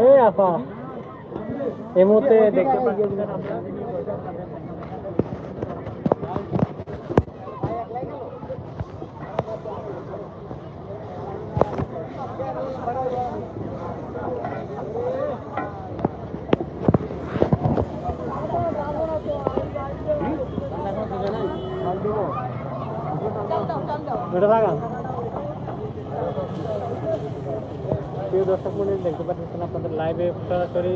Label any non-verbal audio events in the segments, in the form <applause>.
এই আপা এই মুহূর্তে দেখতে পাচ্ছেন এটা লাগান প্রিয় দর্শক মন্ডলী দেখতে পাচ্ছেন আপনাদের লাইভে সরাসরি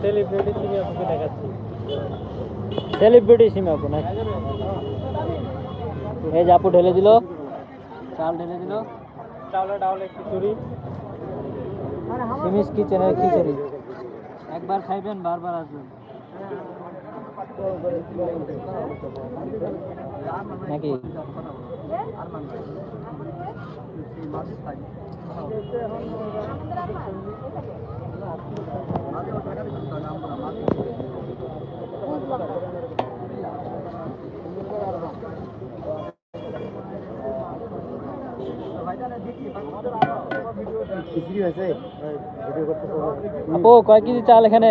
সেলিব্রিটি সিমি আপুকে দেখাচ্ছি। সেলিব্রিটি সিমি আপু না এই যে আপু ঢেলে দিল। চাল ঢেলে দিল। চাউলে ডাউলে খিচুড়ি। সিমিস কিচেনের খিচুড়ি। একবার খাইবেন বারবার আসবেন। নাকি আপু কয় কেজি চাল এখানে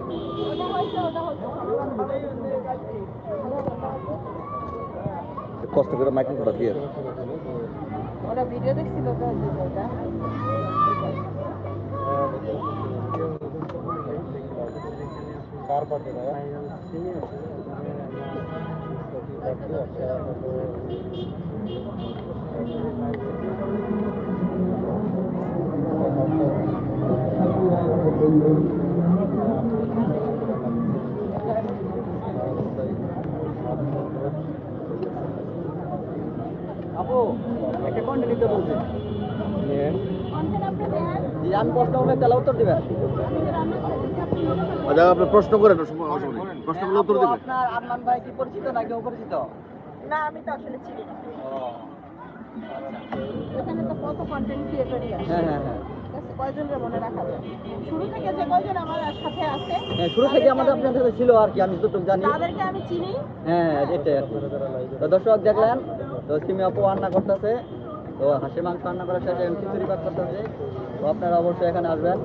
কষ্ট করে মাইক্রোফোনটা দিয়ে ওরা ভিডিও দেখছিল তো ওই জন্য ওটা আপু একটা নিতে বলছে আমি প্রশ্ন করলে তাহলে উত্তর দিবেন। করে আচ্ছা আপনি প্রশ্ন করেন। প্রশ্ন করলে উত্তর দেবেন। আপনার আরমান ভাই কি পরিচিত নাকি অপরিচিত? না আমি তো আসলে চিনি না। এখানে তো কত কন্টেন্ট ক্রিয়েটরই আছে। হ্যাঁ হ্যাঁ হ্যাঁ। ঠিক কয়জনের মনে রাখা যায়? শুরু থেকে যে কয়জন আমার সাথে আছে হ্যাঁ শুরু থেকে আমাদের আপনার সাথে ছিল আর কি আমি যতটুকু জানি। তাদেরকে আমি চিনি। হ্যাঁ হ্যাঁ, এটাই আর তো দর্শক দেখলেন তো সিমি আপু রান্না করতেছে তো হাসি মাংস রান্না করার শেষে খিচুড়ি পাক করতেছে। তো আপনারা অবশ্যই এখানে আসবেন।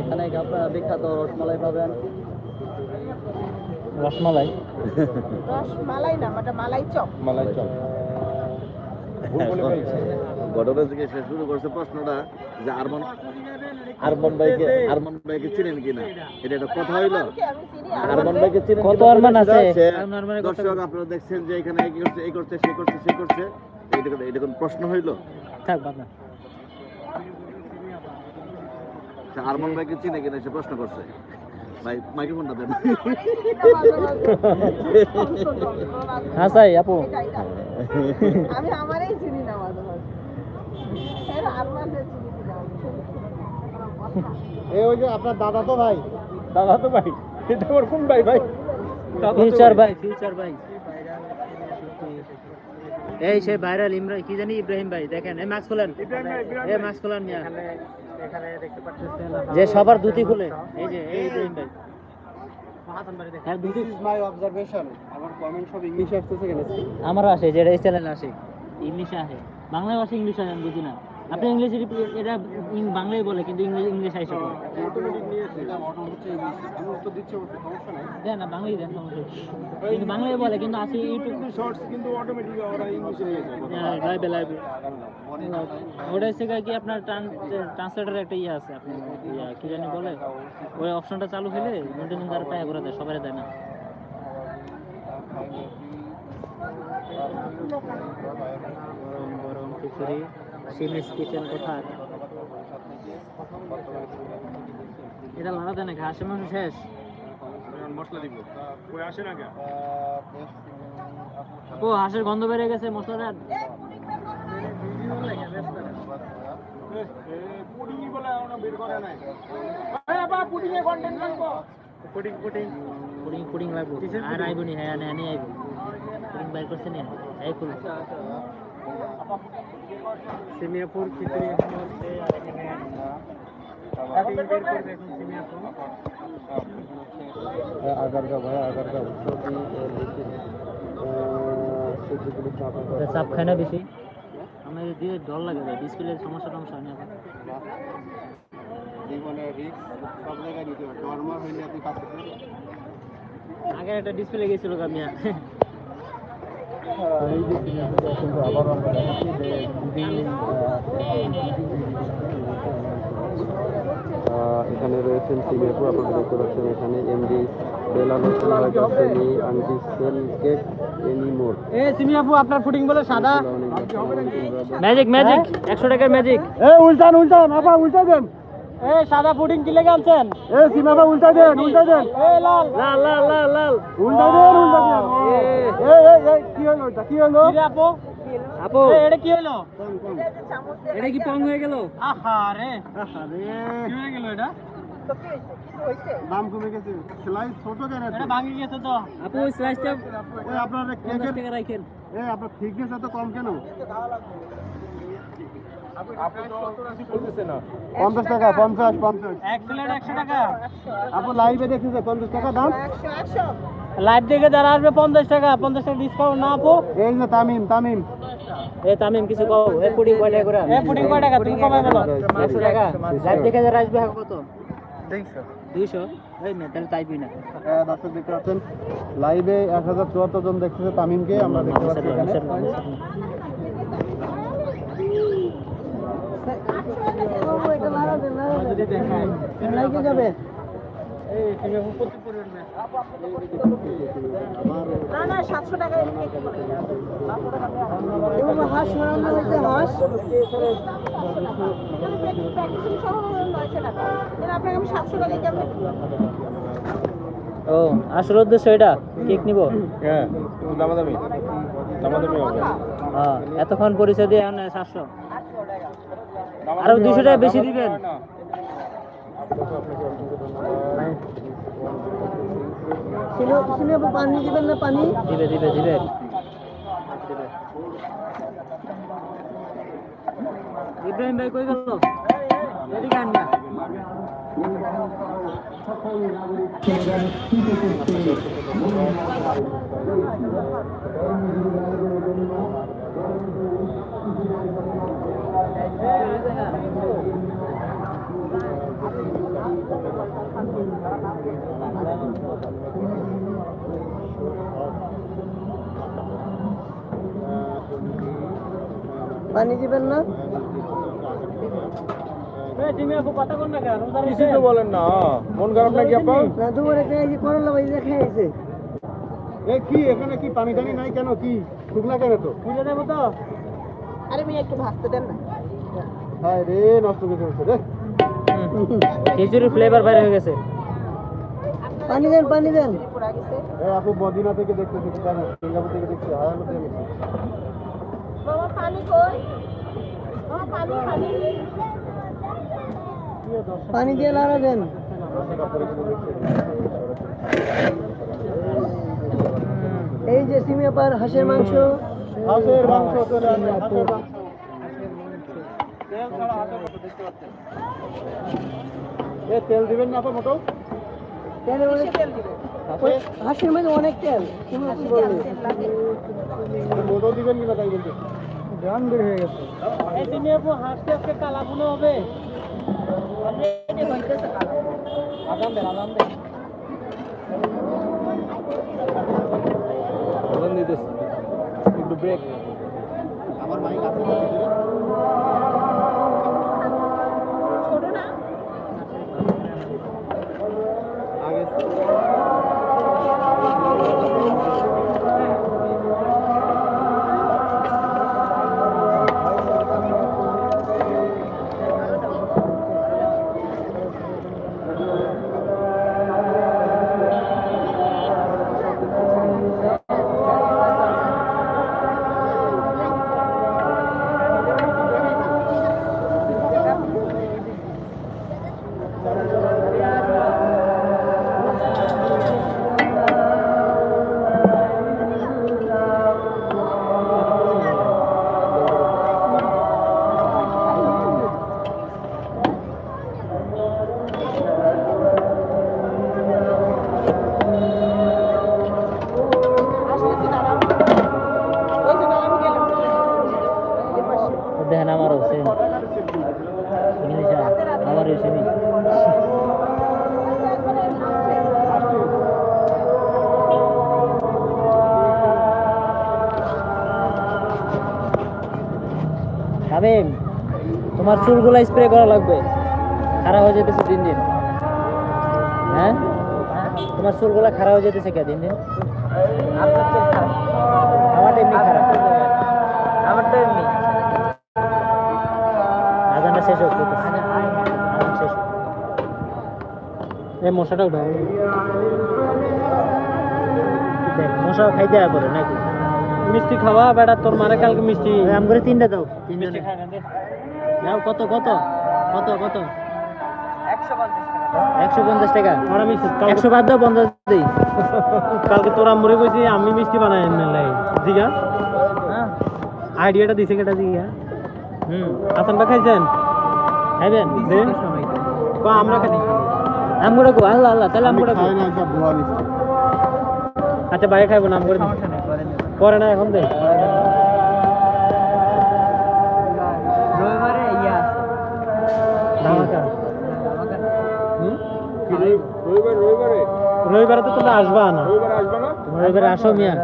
এখানে আপনারা বিখ্যাত রসমালাই পাবেন। রসমালাই? রস মালাই না ওটা মালাই চপ। মালাই চল ঘটনা থেকে সে শুরু করছে প্রশ্নটা যে আরমান আরমান ভাইকে আরমান ভাইকে চিনেন কিনা? এটা একটা কথা হইল। আরমান ভাইকে চিনেন কত আরমান আছে? দর্শক আপনারা দেখছেন যে এখানে এই করছে এই করছে সে করছে সে করছে। এটা এটা কোন প্রশ্ন হইল? থাক বাদ না আরমান ভাইকে চিনে কিনা সে প্রশ্ন করছে? ভাই মাইক্রোফোনটা দেন। হাসাই আপু। আমি আমারই চিনি না ওই যে আপনার দাদা তো ভাই। দাদা তো ভাই। এটা ওর কোন ভাই ভাই? ফিউচার ভাই। ফিউচার ভাই। এই সে ভাইরাল ইমরান কি জানি ইব্রাহিম ভাই দেখেন এই মাস্ক খোলেন। এই মাস্ক খোলেন মিয়া। যে সবার দুটি খুলে। এই যে এই ইব্রাহিম ভাই। হ্যাঁ দুটি মাই অবজারভেশন আমার কমেন্ট সব ইংলিশে আসতেছে কেন? আমারও আসে যেটা এই চ্যানেল আসে। ইংলিশে আসে। বাংলা ভাষা ইংলিশ আসে আমি বুঝি না। আপনি ইংলিশ এটা বাংলায় বলে কিন্তু ইংলিশ ইংলিশ আইসা করে দেন না বাংলায় দেন সমস্যা কিন্তু বাংলায় বলে কিন্তু আসলে ইউটিউব শর্টস কিন্তু অটোমেটিক ওরা ইংলিশে যায় লাইভে লাইভে ওটা হচ্ছে কি আপনার ট্রান্সলেটার একটা ইয়ে আছে আপনি ইয়া কি জানি বলে? ওই অপশনটা চালু হলে মেনটেনিং তার পায় করে দেয় সবাই দেয় না। গরম গরম খিচুড়ি সিমিস কিচেন কোথায়? এটা লাড়া দেয় না ঘাসের মাংস শেষ? মশলা দিব। কই আসে না কেন? ও হাঁসের গন্ধ বেড়ে গেছে মশলাটা পুডিং বলে আমরা বের করে নাই আরে বাবা পুডিং এর কন্টেন্ট করব পুডিং পুডিং পুডিং পুডিং লাগবো আর আইবো নি হ্যাঁ হ্যাঁ আইবো। পুডিং বাইর করছে নি এই খুল। সিমিয়াপুর খিচুড়ি এখন হচ্ছে আর এখানে পুডিং বের করবে এখন সিমিয়াপুর আগার গা ভাই আগার গা এটা চাপ খায় না বেশি আমার দিয়ে ডর লাগে ডিসপ্লের সমস্যা টমস্যা হয় না এখন। জীবনে রিস্ক সব জায়গায় নিতে হবে নর্মাল হইলে আপনি কাজ করতে পারবেন আগে একটা ডিসপ্লে গেছিল কামিয়া এই যে কিন্তু আবার আমরা দেখছি যে এখানে রয়েছেন সিমিয়াপু আপনারা দেখতে পাচ্ছেন এখানে এমডি বেলাল হোসেন রাজাসেনি আন্টি সেল কেক এনিমোর এ সিমি আপু আপনার ফুডিং বলে সাদা। ম্যাজিক ম্যাজিক একশো টাকার ম্যাজিক এ উল্টান উল্টান আপা উল্টা দেন। এ সাদা ফুডিং কিলে আনছেন এ সিমাপা উল্টা দেন উল্টা দেন। এ লাল। লাল লাল লাল লাল। উল্টা দেন উল্টা দেন। এ। এ এ কি হলো এটা? কি হলো? কিরে আপু? আপু। এটা কি হলো? এটা কি পং হয়ে গেল? আহা রে। আরে কি হয়ে গেল এটা? দাম কমে গেছে। সেলাই ছোট কেন? এটা ভাঙি গেছে তো। আপু ওই স্লাইসটা আপনার কেকের টাকা রাখেন এ আপনার থিকনেস এত কম কেন? পঞ্চাশ টাকা পঞ্চাশ পঞ্চাশ। একশো টাকা। আপু লাইভে দেখেছে পঞ্চাশ টাকা দাম। লাইভ দেখে যারা আসবে পঞ্চাশ টাকা পঞ্চাশ টাকা ডিসকাউন্ট না আপু। এই যে তামিম তামিম। এ তামিম কিছু কও এ পুডিং কয় টাকা করে এ পুডিং কয় টাকা তুমি কমাই বলো 100 টাকা? লাইভ দেখে যারা আসবে হ্যাঁ কত? 200 200 এই মে তাহলে তাইবি না। দর্শক দেখতে পাচ্ছেন। লাইভে এক হাজার চুয়াত্তর জন দেখতেছে তামিমকে আমরা দেখতে পাচ্ছি এখানে লাগে যাবে না না সাতশো টাকা হাঁস সরানো হয়েছে হাঁস ও আসল উদ্দেশ্য এটা? কেক নিব? হ্যাঁ দামাদামি। দামাদামি হবে। হ্যাঁ এতক্ষণ পরিচয় দিয়ে এখন সাতশো। আরও দুশো টাকা বেশি দিবেন? পানি দিবেন না পানি? দিবে দিবে দিবে। ইব্রাহিম ভাই কই গেল? এদিকে আন না। পানি দিবেন না? তো বলেন না মন খারাপ নাকি না করলা ভাই এ কি এখানে কি পানি টানি নাই কেন? কি? শুকনা কেন তো? বুঝে দেবো তো। আরে মেয়ে একটু দেন না। হায় রে নষ্ট করে ফেলছে রে খিচুড়ির ফ্লেভার বাইরে হয়ে গেছে। পানি দেন পানি দেন। পুরা আপু মদিনা থেকে দেখতে কেন সিঙ্গাপুর থেকে দেখছি হায় মধ্যে বাবা পানি কই? বাবা পানি পানি। পানি দিয়ে লাড়া দেন। এই যে সিমে পার হাঁসের মাংস। হাঁসের মাংস চলে আসে হাঁসের মাংস এ তেল দিবেন না তো মোটো তেলে অনেক তেল হাঁসে হাঁসের মধ্যে অনেক তেল। তুমি কি বললে মোটো দিবেন কিনা তাই বলতে গাঙ্গের হয়ে গেছে। এই তুমি আপু হাসতে হাসতে কালা গুলো হবে। হইতেছে দেন আদান দেন। একটু ব্রেক আমার মাইক আছে তামিম তোমার চুলগুলো স্প্রে করা লাগবে। খারাপ হয়ে যেতেছে দিন দিন। হ্যাঁ? তোমার চুলগুলো খারাপ হয়ে যেতেছে কে দিন দিন? আমার এমনি খারাপ। আমার তো এমনি। আজানটা শেষ হোক শেষ। এই মশাটা উঠাও। দেখ মশাও খাইতে পরে নাকি? মিষ্টি খাওয়া বেটা তোর মারে কালকে মিষ্টি। আম করে তিনটা দাও। তিনজনে। দাও কত কত? কত কত? একশো পঞ্চাশ টাকা। ওরা মিষ্টি কালকে একশো বাদ দাও পঞ্চাশ দিই। কালকে তোরা মরে কইছি আমি মিষ্টি বানাই নাই জিগা? হ্যাঁ। আইডিয়াটা দিছে কেটা জিগা? হুম। খাইছেন? খাইবেন? বা আমরা খাই। আম করে গো আল্লাহ আল্লাহ তাহলে আচ্ছা বাইরে খাইবো নাম করে পরে না এখন রবিবারে ইয়া? রবিবার তো তোমরা আসবা না। রবিবারে আসবে না? রবিবারে আসো মিয়া।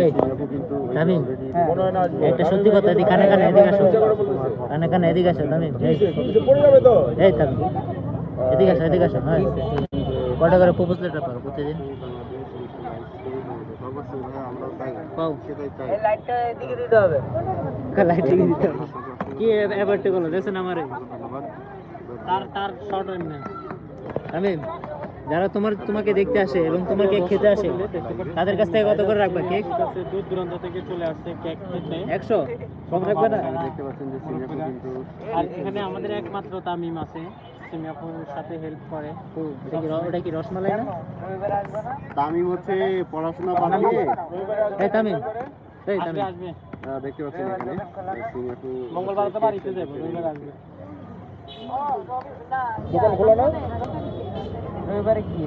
এই তামিম। একটা সত্যি কথা এদিকে কানে কানে এদিকে আসো। কানে কানে এদিকে আসো তামিম। এই। তামিম। এদিকে আসো এদিকে আসো হ্যাঁ। কটা করে প্রপোজ লেটার পাও প্রতিদিন? পাও। লাইটটা এদিকে দিতে হবে। লাইট দিকে দিতে হবে। কি এবারটা করল দেখছেন আমারে? তার তার শর্ট এমনি তামিম যারা তোমার তোমাকে দেখতে আসে এবং তোমার কেক খেতে আসে তাদের কাছ থেকে কত করে রাখবা কেক? দূর দূরান্ত থেকে চলে আসছে কেক খেতে। একশো? কম রাখবে না? আর এখানে আমাদের একমাত্র তামিম আছে। সাথে হেল্প করে। ওটা কি রসমালাই না? তামিম হচ্ছে পড়াশোনা বানিয়ে এই তামিম এই তামিম। আসবে। দেখতে পাচ্ছেন এখানে। মঙ্গলবার তো বাড়িতে যাব রবিবার আসবে। দোকান খোলা না রবিবারে কি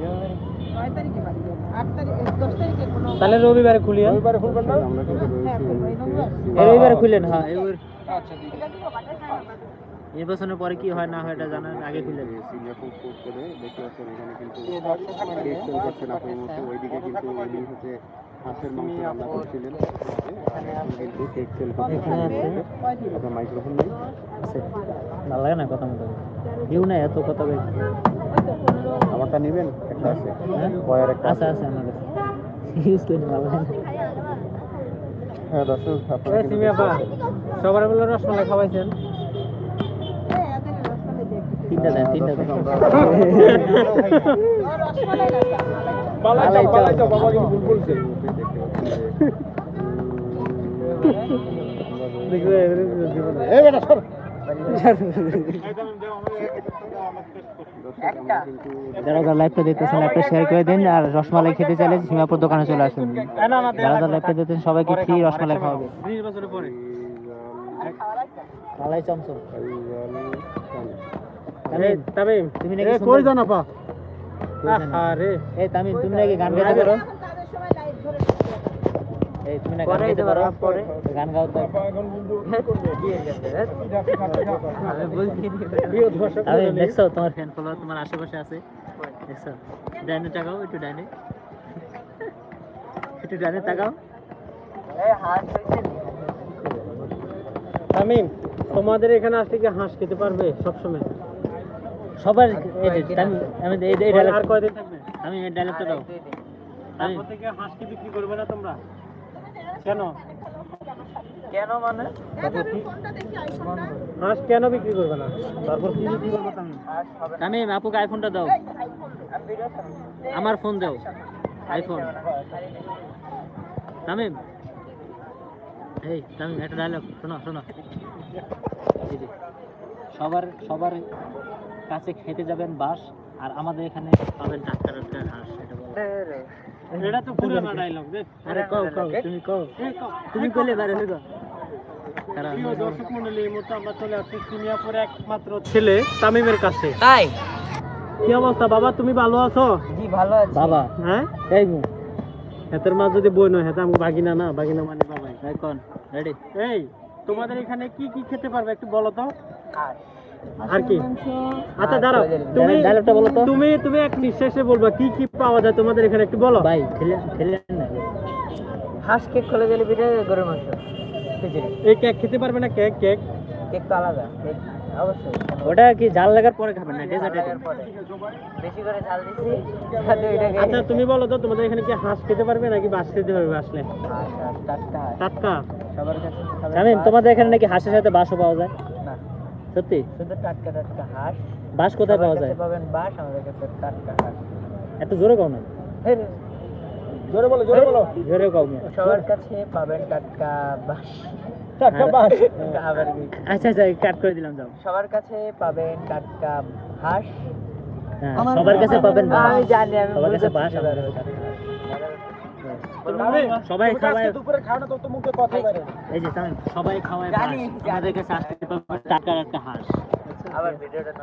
তাহলে রবিবারে খুলি হ্যাঁ? রবিবারে খুলবেন না? আমরা কিন্তু হ্যাঁ রবিবারে খুললেন হ্যাঁ বাটার নির্বাচনের পরে কি হয় না হয় এটা জানার আগে পোস্ট করে দেখতে পাচ্ছেন এখানে কিন্তু কেক সেল করছেন ওইদিকে কিন্তু উনি হচ্ছে হাঁসের মাংস রান্না করছিলেন। কিন্তু কেক সেল করছেন এখানে আছে। আপনার মাইক্রোফোন নেই। আছে। ভালো লাগে না কথা মতো ভিউ নাই এত কথা বেশি আমারটা নেবেন? একটা আছে। হ্যাঁ? বয়ার একটা আছে আছে আমার কাছে। ইউজ করি ভালো লাগে হ্যাঁ দর্শক আপনারা সবার বলে রসমালাই খাওয়াইছেন। যারা যারা লাইভটা দেখতেছেন লাইভটা শেয়ার করে দিন আর রসমালাই খেতে চাইলে সিঙ্গাপুর দোকানে চলে আসুন। না, না, না, যারা যারা লাইভটা দেখতেছেন সবাইকে ফ্রি রসমালাই খাওয়াবে। বছরের পরে। মালাই চমচম। তামিম তামিম তুমি নাকি কই যান আপা আরে এই তামিম তুমি নাকি গান গাইতে পারো? তাদের সময় লাইট ধরে এই তুমি না গান গাইতে পারো? তো গান গাও তো। আমি দেখছ তোমার ফ্যান ফলোয়ার তোমার আশেপাশে আছে? দেখছ? ডাইনে তাকাও একটু ডাইনে। <laughs> একটু ডাইনে তাকাও। তামিম তোমাদের এখানে আসলে কি হাঁস খেতে পারবে সবসময়? সবার আমি আমি এই এই আর কয়দিন থাকবে? আমি এই ডায়লগটা দাও। আমি তারপর থেকে হাঁস কি বিক্রি করবে না তোমরা? কেন? কেন মানে? হাঁস কেন বিক্রি করবে না? তারপর কি বিক্রি করবে তামিম আমি আপুকে আইফোনটা দাও। আমার ফোন দাও। আইফোন তামিম। এই তামিম একটা ডায়লগ শোনো শোনো। সবার সবার কাছে খেতে যাবেন বাস আর আমাদের এখানে পাবেন টাটকা টাটকা হাঁস এটা বলো। এটা তো পুরানো ডায়লগ দেখ আরে কও কও তুমি কও। তুমি কইলে বাইরে হইল খারাপ প্রিয় দর্শক মন্ডলী এই মুহূর্তে আমরা চলে আসছি সিনিয়াপুরে একমাত্র ছেলে তামিমের কাছে। তাই? কি অবস্থা বাবা তুমি ভালো আছো? জি ভালো আছি। বাবা। হ্যাঁ? এই হেতের মা যদি বই নয় হেতে বাগিনা না বাগিনা মানে বাবাই। এই রেডি। এই তোমাদের এখানে কি কি খেতে পারবে একটু বলো তো? আর কি? আচ্ছা দাঁড়াও। তুমি ডায়লগটা বলো তো। তুমি তুমি এক নিঃশ্বাসে বলবা কি কি পাওয়া যায় তোমাদের এখানে একটু বলো। ভাই খেলে খেলে না। হাঁস কেক খোলা গেলে পিঠে গরুর মাংস এই কেক খেতে পারবে না কেক কেক কেক তো আলাদা অবশ্যই। ওটা কি জাল লাগার পরে খাবেন না ডেজার্ট পরে। বেশি করে ঝাল দিছি আচ্ছা তুমি বলো তো তোমাদের এখানে কি হাঁস খেতে পারবে নাকি বাস খেতে পারবে আসলে? হাঁস হাঁস টাটকা টাটকা। সবার কাছে সবার তোমাদের এখানে নাকি হাঁসের সাথে বাসও পাওয়া যায়? সত্যি? শুধু টাটকা টাটকা হাঁস। বাস কোথায় সবার পাওয়া কাছে যায়? পাবেন বাস আমাদের কাছে টাটকা হাঁস। এত জোরে কও না? জোরে বলো জোরে বলো। জোরে কও না। সবার কাছে পাবেন টাটকা কি? আচ্ছা আচ্ছা কাট করে দিলাম যাও। সবার কাছে পাবেন টাটকা হাঁস। হ্যাঁ, সবার কাছে পাবেন আমি জানি আমি সবার কাছে বুঝতে সবাই খাওয়ায় দুপুরে খাও তো তো মুখে কথা বাইরে এই যে সবাই খাওয়ায় জানি, আমাদের কাছে আসতে পারবে টাকা একটা হাঁস।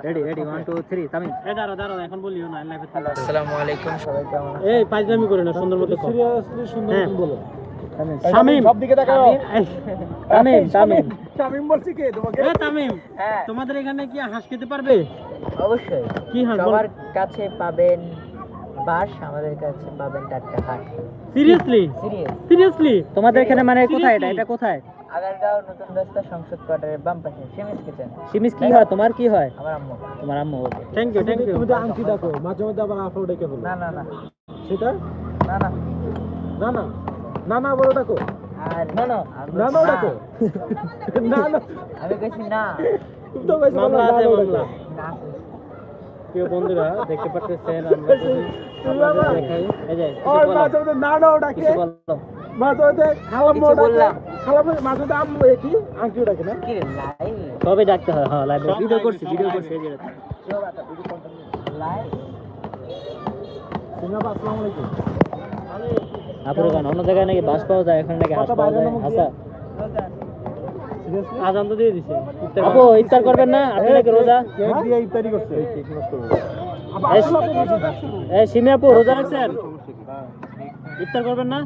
Ready ready one two three Tamim. এই দাঁড়াও দাঁড়াও এখন বলিও না লাইভে আসসালামু আলাইকুম সবাই কেমন এই পাঁচদামি করে না সুন্দর মতো সিরিয়াসলি সুন্দর মতো বলো। তামিম। সব দিকে তাকাও তামিম তামিম শামিম বলছি কে? তোমাকে? এ তামিম হ্যাঁ। তোমাদের এখানে কি হাঁস খেতে পারবে? অবশ্যই। কি হাঁস সবার কাছে পাবেন বাস আমাদের কাছে পাবেন টাটকা হাঁস সিরিয়াসলি সিরিয়াসলি তোমাদের এখানে মানে কোথায় এটা? এটা কোথায়? আগারগাঁও নতুন রাস্তা সংসদ কোয়ার্টারের বাম পাশে সেমিস কিচেন। সিমিস কি হয়? তোমার কি হয়? আমার আম্মু। তোমার আম্মু okay. Thank you thank you তুমি আংটি দেখো মাঝে মধ্যে আবার আফরো ডেকে বলো। না না না। সেটা? না না। না না। না না বলো ডাকো আর না না না না ডাকো না। না আমি কইছি না। তুমি তো কইছো মামলা না প্রিয় বন্ধুরা দেখতে পাচ্ছেন আমরা দেখাই এই যে ডাকে। ডাকতে হয় হ্যাঁ লাইভ ভিডিও করছি ভিডিও করছি এই যে লাই সিঙ্গাপুর আসসালামু আলাইকুম। আপুরে গান অন্য জায়গায় নাকি বাস পাওয়া যায় এখানে নাকি হাঁস পাওয়া যায়? আচ্ছা আজান তো দিয়ে দিছে। আপু ইফতার করবেন না? আপনি নাকি রোজা? কেক দিয়ে ইফতারি করছে। কেক নষ্ট এই এই সিমি আপু রোজা রাখছেন? ইফতার করবেন না?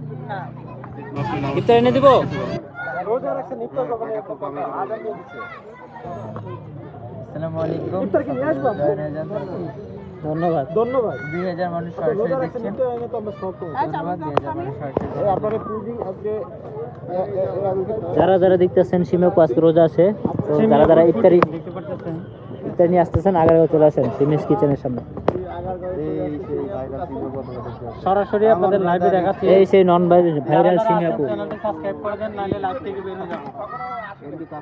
ইফতার এনে দিব। রোজা রাখছেন ইফতার কখন আজান দিয়ে দিছে আসসালামু আলাইকুম। ইফতার কি নিয়ে আসব? ধন্যবাদ। ধন্যবাদ। দুই হাজার মানুষ সরাসরি দেখছেন। মানুষ সরাসরি আজকে যারা যারা দেখতেছেন সিমে আজকে রোজা আছে। তো যারা যারা ইফতারি ইফতারি নিয়ে আসতেছেন আগারগাঁও চলে আসেন সিমেশ কিচেনের সামনে। সরাসরি আপনাদের লাইভে দেখাচ্ছি। এই সেই নন ভাইরাল আপু চ্যানেলটি সাবস্ক্রাইব করে দেন নাহলে লাইভ থেকে বের হয়ে যাব।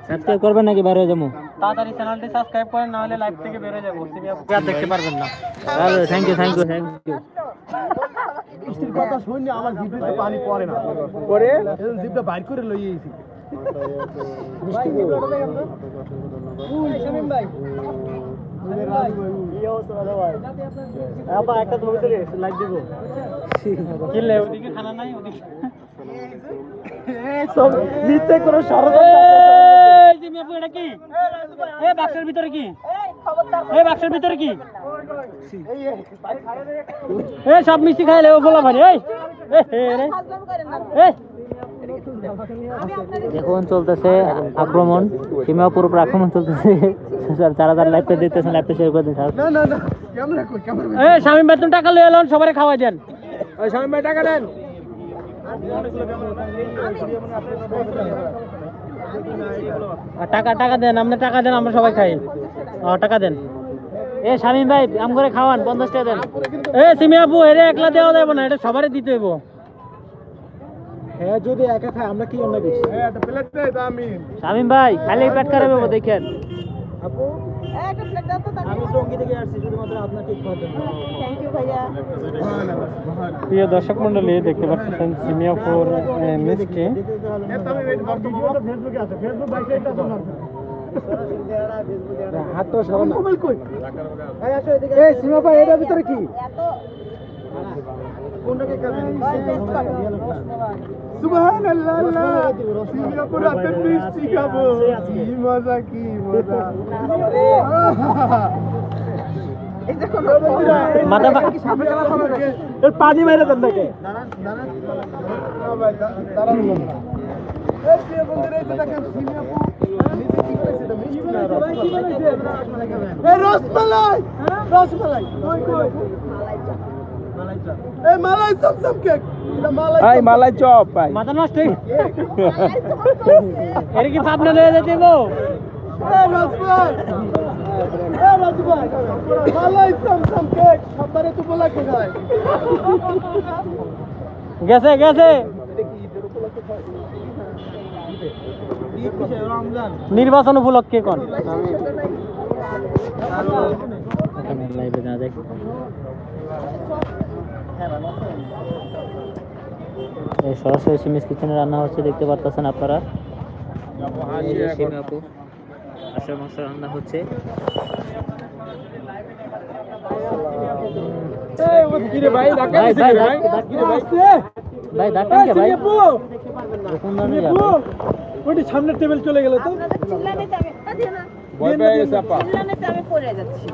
সাবস্ক্রাইব করবেন নাকি বাইরে যাব? তাড়াতাড়ি চ্যানেলটি সাবস্ক্রাইব করেন নাহলে লাইভ থেকে বের হয়ে যাব। আপু আর দেখতে পারবেন না। Thank you thank you thank you বৃষ্টির কথা শুনে আমার জিভে পানি পড়ে না। পরে জিভটা বাইর করে লই আইছি একটা ছবি তুলে লাইক দিব। কিনলে ওদিকে খানা নাই ওদিকে। সব কোনো এটা কি? এ বাক্সের ভিতরে কি? বাক্সের ভিতরে কি? সব মিষ্টি খাইলে ও বলা ভাই এই। রে। দেখুন চলতেছে আক্রমণ। সীমাপুর উপর আক্রমণ চলতেছে। স্যার যারা যারা লাইভটা দেখতেছেন লাইভটা শেয়ার করে দিন স্যার। না না না ক্যামেরা কই ক্যামেরা এ শামিম ভাই তুমি টাকা লয়ে এলেন সবাই খাওয়াই দেন। ওই শামিম ভাই টাকা দেন। টাকা টাকা দেন আপনি টাকা দেন আমরা সবাই খাই। ও টাকা দেন। এ শামিম ভাই আম করে খাওয়ান পঞ্চাশ টাকা দেন। এ সিমি আপু এরে একলা দেওয়া যাবে না এটা সবারই দিতে হইব। হ্যাঁ যদি একা খায় আমরা কি অন্য বেশি হ্যাঁ একটা প্লেট দে দামি শামিম ভাই খালি পেট খারাপ হবে দেখেন। আপু? একটা প্লেট দাও তো আমি টঙ্গি থেকে আসছি শুধুমাত্র খাওয়ার জন্য থ্যাংক ইউ ভাইয়া। প্রিয় দর্শক মন্ডলী দেখতে পাচ্ছেন সিমিয়াপুর মিষ্টি ফেসবুকে আছে। ফেসবুক একটা হাত তো সরান মোবাইল কই? এই আসো এদিকে। এই সীমা ভাই এটার ভিতরে কি? এত মিষ্টি খাব। কি মজা কি মজা। এটা কোনো মাথা এর পানি মেরে দেন নাকি? রসমালাই? রসমালাই! রসমালাই। কই কই? এই মালাই চমচম কেক। এটা মালাই এই মালাই চপ ভাই। মাথা নষ্ট এর কি পাবনা লয়ে যেতে হইব এই রসমালাই এই রসমালাই মালাই চমচম কেক। সবারে তো বলা কে খায় গেছে গেছে নির্বাচন উপলক্ষে কোন? লাইভে না দেখ। এই সরাসরি সিমিস কিচেনে রান্না হচ্ছে দেখতে পারতেছেন আপনারা। আপু মাংস রান্না হচ্ছে? ওটি সামনের টেবিল চলে গেল তো। ভয় পেয়ে গেছে আপা। পড়ে যাচ্ছি।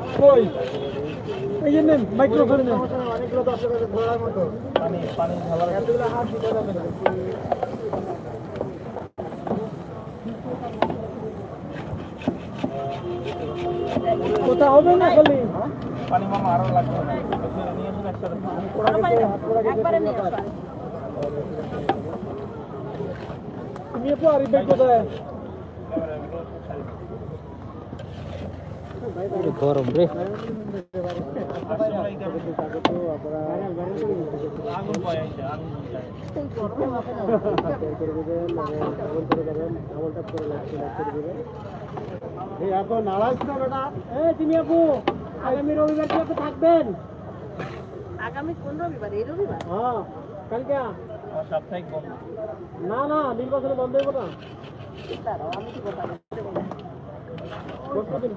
এই যে নেন মাইক্রোফোন নেন। অনেকগুলো দর্শক আছে ধরার মতো পানি পানি ঢালা এতগুলো হাত কোথা হবে না খালি? আরও পানি আরিফ ভাই কোথায়? গরম রে। এই এত নারাজ তো বেটা। এ তুমি আপু আগামী রবিবার কি থাকবেন? আগামী কোন রবিবার? এই রবিবার? হ্যাঁ কালকে না না নির্বাচনে বন্ধ হইব না আমি কি কথা পরশুদিন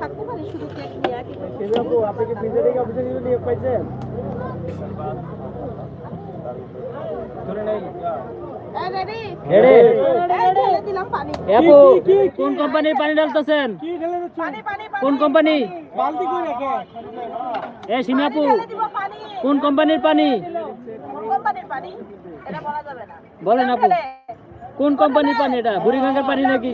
থাকতে পারি শুধু কেক নিয়ে আপনি কি অফিসে নিয়ে পাইছেন? কোন কোম্পানির পানি ঢালতেছেন? পানি পানি পানি কোন কোম্পানি? বালতি কই রাখে? এ সিমি আপু ঢেলে দিব পানি। কোন কোম্পানির পানি? কোন কোম্পানির পানি? এটা বলা যাবে বলেন আপু। কোন কোম্পানির পানি এটা? বুড়িগঙ্গার পানি নাকি?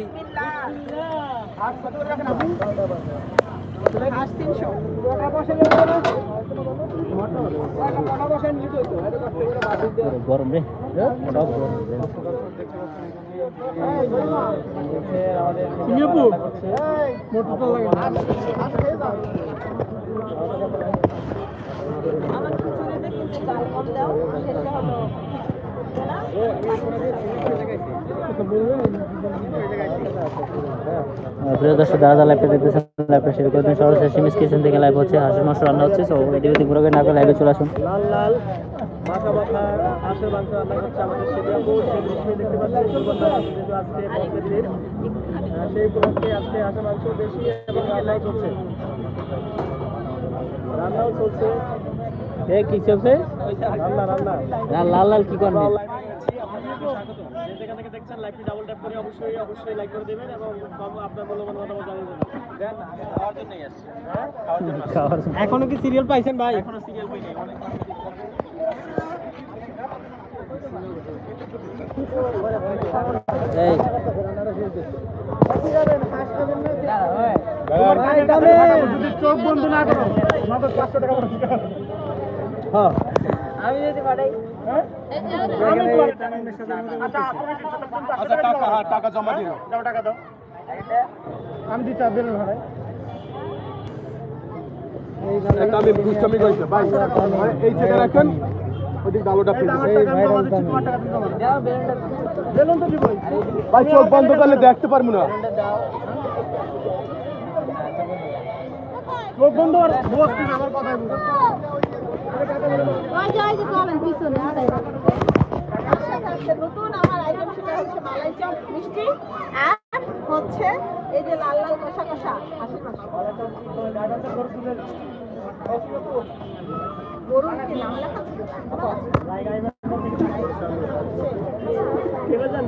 গরম রে সব গরম রে। তুমি আপু মোটরটা লাগে আমার খিচুড়িতে কিন্তু চাল কম দাও শেষে হলো প্রিয় দর্শক দাদা লাইভে দেখতেছেন লাইভটা শেয়ার করে দিন। সরাসরি সিমিস কিচেন থেকে লাইভ হচ্ছে, হাঁসের মাংস রান্না হচ্ছে। সো এদিকে ওদিকে ঘুরে না করে লাইভে চলে আসুন। লাল লাল মাথা মাথা হাঁসের মাংস রান্না করছে আমাদের সেদিয়াবু সেই দেখতে পাচ্ছেন আজকে আজকে হাঁসের মাংস বেশি এবং রান্নাও চলছে। রান্নাও চলছে। এ কি চলছে লাল লাল লাল কি করবে যেখান থেকে দেখছেন ডাবল ট্যাপ করে অবশ্যই অবশ্যই লাইক করে দেবেন এবং কম- আপনার মূল্যবান মতামত জানাবেন খাওয়ার এখনও কি সিরিয়াল পাইছেন ভাই এখনও সিরিয়াল পাই নাই এই যদি চোখ বন্ধ না করো নগদ পাঁচশো টাকা করে দিতে হবে। হ্যাঁ? আচ্ছা টাকা হ্যাঁ টাকা জমা দিল টাকা দাও। আমি দিতে ভাড়ায়। একটা আমি দুষ্টামি করেছি ভাই। এই জায়গায় রাখেন ওদিক আলোটা বেলুন তো ভাই চোখ বন্ধ করলে দেখতে পারব না। চোখ বন্ধ আর বসতে আমার কথাই আচ্ছা, নতুন আমার আইটেম সেটা হচ্ছে মালাই মিষ্টি আর হচ্ছে এই লাল লাল গরুর নাম লেখা ছিল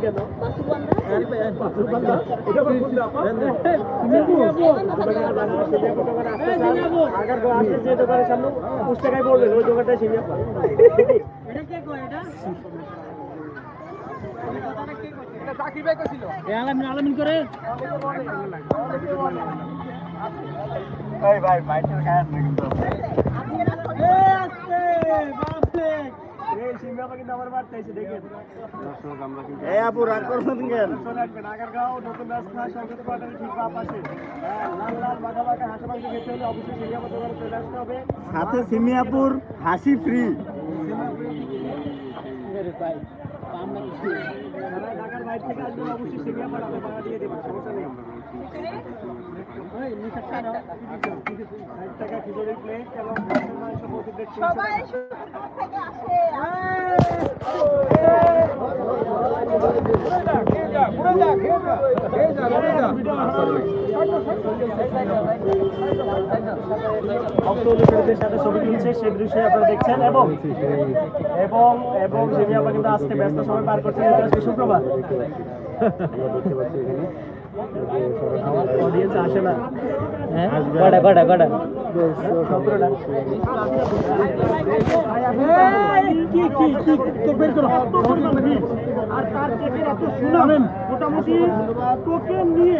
কেন যে দোকানের সামনে উস টাকায় পড়বেন ওই দোকানটাই আলামিন করে ভাই মাইটের এই আপু রাগ করছেন কেন? সাথে সিমিয়াপুর হাসি ফ্রি বাইরে থেকে আসবেন অবশ্যই সিরিয়া পাঠাবে টাকা দিয়ে দেবেন সমস্যা নেই ষাট টাকা খিচুড়ির প্লেট এবং হাঁসের মাংস প্রতি প্লেট তিনশো সবাই টাকা। শুক্রবার থেকে আসে ভক্ত অনুসারীদের সাথে ছবি তুলছে সে দৃশ্যে আপনারা দেখছেন এবং এবং এবং সেমি কিন্তু আজকে ব্যস্ত সময় পার করছেন অডিয়েন্স আসে না। হ্যাঁ? কটা কটা কটা সতেরোটা কি কি কি তো বের করো। আর তার এত সুনাম মোটামুটি টোকেন নিয়ে।